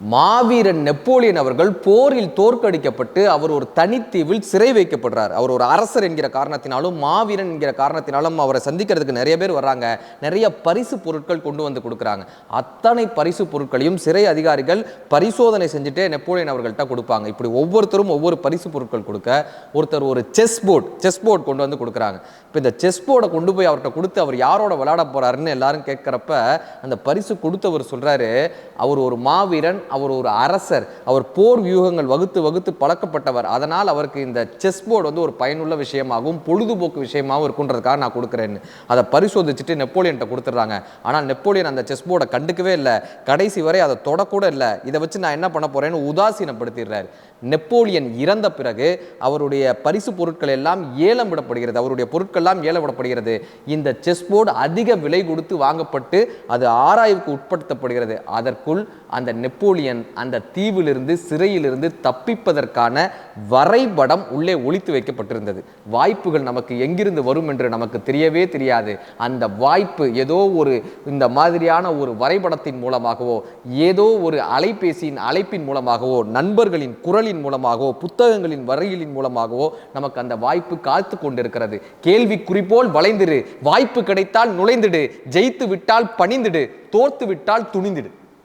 மாவீரன் Napoleon அவர்கள் போரில் தோற்கடிக்கப்பட்டு அவர் ஒரு தனித்தீவில் சிறை வைக்கப்படுறார். அவர் ஒரு அரசர் என்கிற காரணத்தினாலும் மாவீரன் என்கிற காரணத்தினாலும் அவரை சந்திக்கிறதுக்கு நிறைய பேர் வர்றாங்க. நிறைய பரிசு பொருட்கள் கொண்டு வந்து கொடுக்குறாங்க. அத்தனை பரிசு பொருட்களையும் சிறை அதிகாரிகள் பரிசோதனை செஞ்சுட்டே நெப்போலியன் அவர்கள்ட்ட கொடுப்பாங்க. இப்படி ஒவ்வொருத்தரும் ஒவ்வொரு பரிசு பொருட்கள் கொடுக்க ஒருத்தர் ஒரு செஸ் போர்டு செஸ் போர்டு கொண்டு வந்து கொடுக்குறாங்க. இப்போ இந்த செஸ் போர்டை கொண்டு போய் அவர்கிட்ட கொடுத்து அவர் யாரோட விளையாட போறாருன்னு எல்லாரும் கேட்குறப்ப அந்த பரிசு கொடுத்தவர் சொல்றாரு அவர் ஒரு மாவீரன் அவர் ஒரு அரசர் அவர் போர் வியூகங்கள் வகுத்து வகுத்து பழக்கப்பட்டவர். அதனால் அவருக்கு இந்த செஸ் போர்டு வந்து ஒரு பயனுள்ள விஷயமாகவும் பொழுதுபோக்கு விஷயமாகவும் இருக்குன்றதுக்காக நான் கொடுக்குறேன்னு அதை பரிசோதிச்சுட்டு நெப்போலியன்ட்ட கொடுத்துட்றாங்க. ஆனால் நெப்போலியன் அந்த செஸ் போர்டை கண்டுக்கவே இல்லை. கடைசி வரை அதை தொடக்கூட இல்லை. இதை வச்சு நான் என்ன பண்ண போகிறேன்னு உதாசீனப்படுத்திடுறார். நெப்போலியன் இறந்த பிறகு அவருடைய பரிசு பொருட்கள் எல்லாம் ஏலம் விடப்படுகிறது. அவருடைய பொருட்கள்லாம் ஏலம் விடப்படுகிறது. இந்த செஸ் போர்டு அதிக விலை கொடுத்து வாங்கப்பட்டு அது ஆராய்வுக்கு உட்படுத்தப்படுகிறது. அதற்குள் அந்த நெப்போலியன் அந்த தீவிலிருந்து சிறையிலிருந்து தப்பிப்பதற்கான வரைபடம் உள்ளே ஒழித்து வைக்கப்பட்டிருந்தது. வாய்ப்புகள் நமக்கு எங்கிருந்து வரும் என்று நமக்கு தெரியவே தெரியாது. அந்த வாய்ப்பு ஏதோ ஒரு இந்த மாதிரியான ஒரு வரைபடத்தின் மூலமாகவோ ஏதோ ஒரு அலைபேசியின் அழைப்பின் மூலமாகவோ நண்பர்களின் குரலின் மூலமாகவோ புத்தகங்களின் வரையிலின் மூலமாகவோ நமக்கு அந்த வாய்ப்பு காத்து கொண்டிருக்கிறது. கேள்வி குறிப்போல் வளைந்திடு. வாய்ப்பு கிடைத்தால் நுழைந்திடு. ஜெயித்து விட்டால் பணிந்திடு. தோர்த்து விட்டால் துணிந்திடு.